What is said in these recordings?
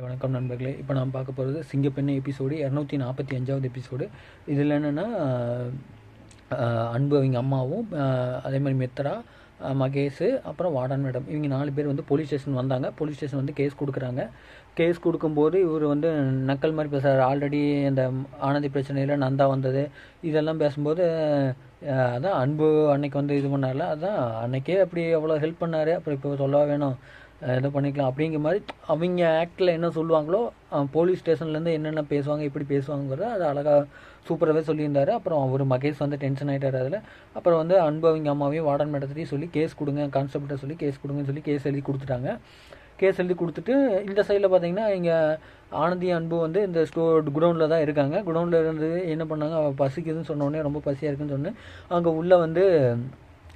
வணக்கம் நண்பர்களே. இப்போ நான் பார்க்க போகிறது சிங்கப்பெண்ணை எபிசோடு இரநூத்தி நாற்பத்தி அஞ்சாவது எபிசோடு இதில் என்னென்னா அன்பு அவங்க அம்மாவும் அதே மாதிரி மித்ரா மகேஷ் அப்புறம் வார்டன் மேடம். இவங்க நாலு பேர் வந்து போலீஸ் ஸ்டேஷன் வந்தாங்க. போலீஸ் ஸ்டேஷன் வந்து கேஸ் கொடுக்குறாங்க. கேஸ் கொடுக்கும்போது இவர் வந்து நக்கல் மாதிரி பேசுகிறார் ஆல்ரெடி இந்த ஆனந்தி பிரச்சனையில் நந்தா வந்தது. இதெல்லாம் பேசும்போது அதான் அன்பு அன்னைக்கு வந்து இது பண்ணார்ல. அதான் அன்னைக்கே அப்படி எவ்வளோ ஹெல்ப் பண்ணார். அப்புறம் இப்போ சொல்ல வேணும். இதை பண்ணிக்கலாம். அப்படிங்கிற மாதிரி அவங்க ஆக்டில் என்ன சொல்லுவாங்களோ போலீஸ் ஸ்டேஷன்லேருந்து என்னென்ன பேசுவாங்க எப்படி பேசுவாங்கிறத அது அழகாக சூப்பராகவே சொல்லியிருந்தாரு. அப்புறம் அவர் மகேஷ் வந்து டென்ஷன் ஆகிட்டார் அதில். அப்புறம் வந்து அன்பு அவங்க அம்மாவையும் வார்டன் மேடத்தையும் சொல்லி கேஸ் கொடுங்க கான்ஸ்டபிள்கிட்ட சொல்லி கேஸ் கொடுங்கன்னு சொல்லி கேஸ் எழுதி கொடுத்துட்டாங்க. கேஸ் எழுதி கொடுத்துட்டு இந்த சைடில் பார்த்தீங்கன்னா இங்கே ஆனந்தி அன்பு வந்து இந்த ஸ்டோ குடோனில் தான் இருக்காங்க. குடோனில் இருந்து என்ன பண்ணாங்க? பசிக்குதுன்னு சொன்னோடனே ரொம்ப பசியாக இருக்குன்னு சொன்னேன். அங்கே உள்ளே வந்து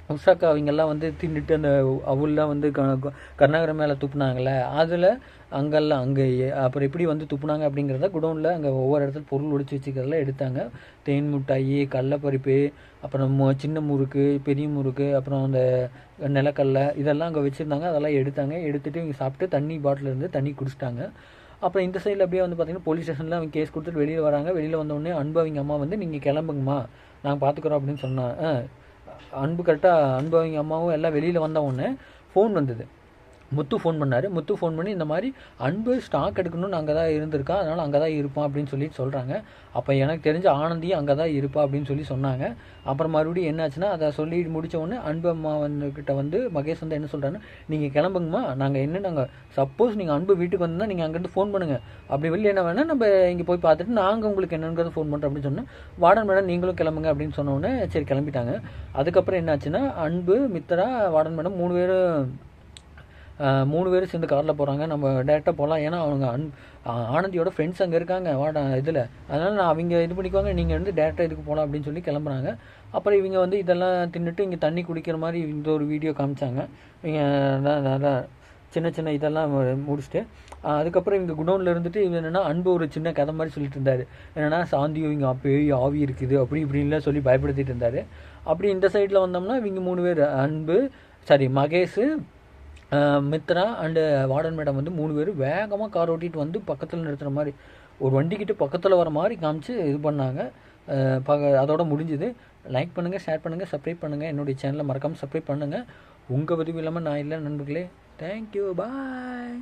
உஷாக்கா அவங்கெல்லாம் வந்து தின்னுட்டு அந்த அவுல்லாம் வந்து க க- மேலே துப்புனாங்கல்ல? அதில் அங்கெல்லாம் அங்கே அப்புறம் எப்படி வந்து துப்புனாங்க அப்படிங்கிறத குடோனில் அங்கே ஒவ்வொரு இடத்துல பொருள் ஒழிச்சு வச்சுக்கிறதெல்லாம் எடுத்தாங்க. தேன் மிட்டாயி கடலப்பருப்பு அப்புறம் மு- சின்ன முறுக்கு பெரிய முறுக்கு அப்புறம் அந்த நிலக்கடலை இதெல்லாம் அங்கே வச்சுருந்தாங்க. அதெல்லாம் எடுத்தாங்க. எடுத்துகிட்டு இவங்க சாப்பிட்டு தண்ணி பாட்டில் இருந்து தண்ணி குடிச்சிட்டாங்க. அப்புறம் இந்த சைடில் அப்படியே வந்து பார்த்தீங்கன்னா போலீஸ் ஸ்டேஷனில் அவங்க கேஸ் கொடுத்துட்டு வெளியில் வராங்க. வெளியில் வந்தோடனே அன்பு அவங்க அம்மா வந்து நீங்கள் கிளம்புங்கம்மா. நாங்கள் பார்த்துக்குறோம் அப்படின்னு சொன்னாங்க அன்பு கரெக்டாக அன்பு அவங்க அம்மாவும் எல்லாம் வெளியில் வந்த உடனே ஃபோன் வந்தது. முத்து ஃபோன் பண்ணார். முத்து ஃபோன் பண்ணி இந்த மாதிரி அன்பு ஸ்டாக் எடுக்கணும்னு அங்கே தான் இருந்திருக்கா? அதனால் அங்கே தான் இருப்பான் அப்படின்னு சொல்லி சொல்கிறாங்க அப்போ எனக்கு தெரிஞ்ச ஆனந்தியும் அங்கே தான் இருப்பா அப்படின்னு சொல்லி சொன்னாங்க. அப்புறம் மறுபடியும் என்னாச்சுன்னா அதை சொல்லி முடிச்ச உடனே அன்பு அம்மா வந்துக்கிட்ட வந்து மகேஷ் வந்து என்ன சொல்கிறான்னு நீங்கள் கிளம்புங்கம்மா. நாங்கள் என்ன நாங்கள் சப்போஸ் நீங்கள் அன்பு வீட்டுக்கு வந்தால் நீங்கள் அங்கேருந்து ஃபோன் பண்ணுங்கள் அப்படி வெளியே என்ன வேணால் நம்ம இங்கே போய் பார்த்துட்டு நாங்கள் உங்களுக்கு என்னங்கிறத ஃபோன் பண்ணுறோம் அப்படின்னு சொன்னோம் வார்டன் மேடம் நீங்களும் கிளம்புங்க அப்படின்னு சொன்னோடனே சரி கிளம்பிட்டாங்க. அதுக்கப்புறம் என்னாச்சுன்னா அன்பு மித்ரா வார்டன் மேடம் மூணு பேரும் மூணு பேரும் சேர்ந்து காரில் போகிறாங்க நம்ம டேரெக்டாக போகலாம் ஏன்னா அவங்க அன் ஆனந்தியோட ஃப்ரெண்ட்ஸ் அங்கே இருக்காங்க. வாடா இதில். அதனால் நான் அவங்க இது பண்ணிக்குவாங்க. நீங்கள் வந்து டேரெக்டாக இதுக்கு போகலாம் அப்படின்னு சொல்லி கிளம்புறாங்க. அப்புறம் இவங்க வந்து இதெல்லாம் தின்னுட்டு இங்கே தண்ணி குடிக்கிற மாதிரி இந்த ஒரு வீடியோ காமிச்சாங்க. இவங்க அதான் அதான் சின்ன சின்ன இதெல்லாம் முடிச்சுட்டு அதுக்கப்புறம் இங்கே குடோனில் இருந்துட்டு இவங்க என்னென்னா அன்பு ஒரு சின்ன கதை மாதிரி சொல்லிட்டு இருந்தார். என்னென்னா சாந்தியும் இங்கே பேய் ஆவி இருக்குது அப்படி இப்படின்லாம் சொல்லி பயப்படுத்திட்டு இருந்தார். அப்படி இந்த சைடில் வந்தோம்னா இவங்க மூணு பேர் Anbu sorry Mahesh Mitra and warden madam வந்து மூணு பேரும் வேகமாக கார் ஓட்டிகிட்டு வந்து பக்கத்தில் நிறுத்துகிற மாதிரி ஒரு வண்டிக்கிட்ட பக்கத்தில் வர மாதிரி காமிச்சு இது பண்ணாங்க. பக அதோட முடிஞ்சுது. லைக் பண்ணுங்கள் ஷேர் பண்ணுங்கள் சப்ஸ்கிரைப் பண்ணுங்கள் என்னுடைய சேனலை மறக்காமல் சப்ஸ்கிரைப் பண்ணுங்கள் உங்கள் உதவி இல்லாமல் நான் இல்லை நண்பர்களே. Thank you bye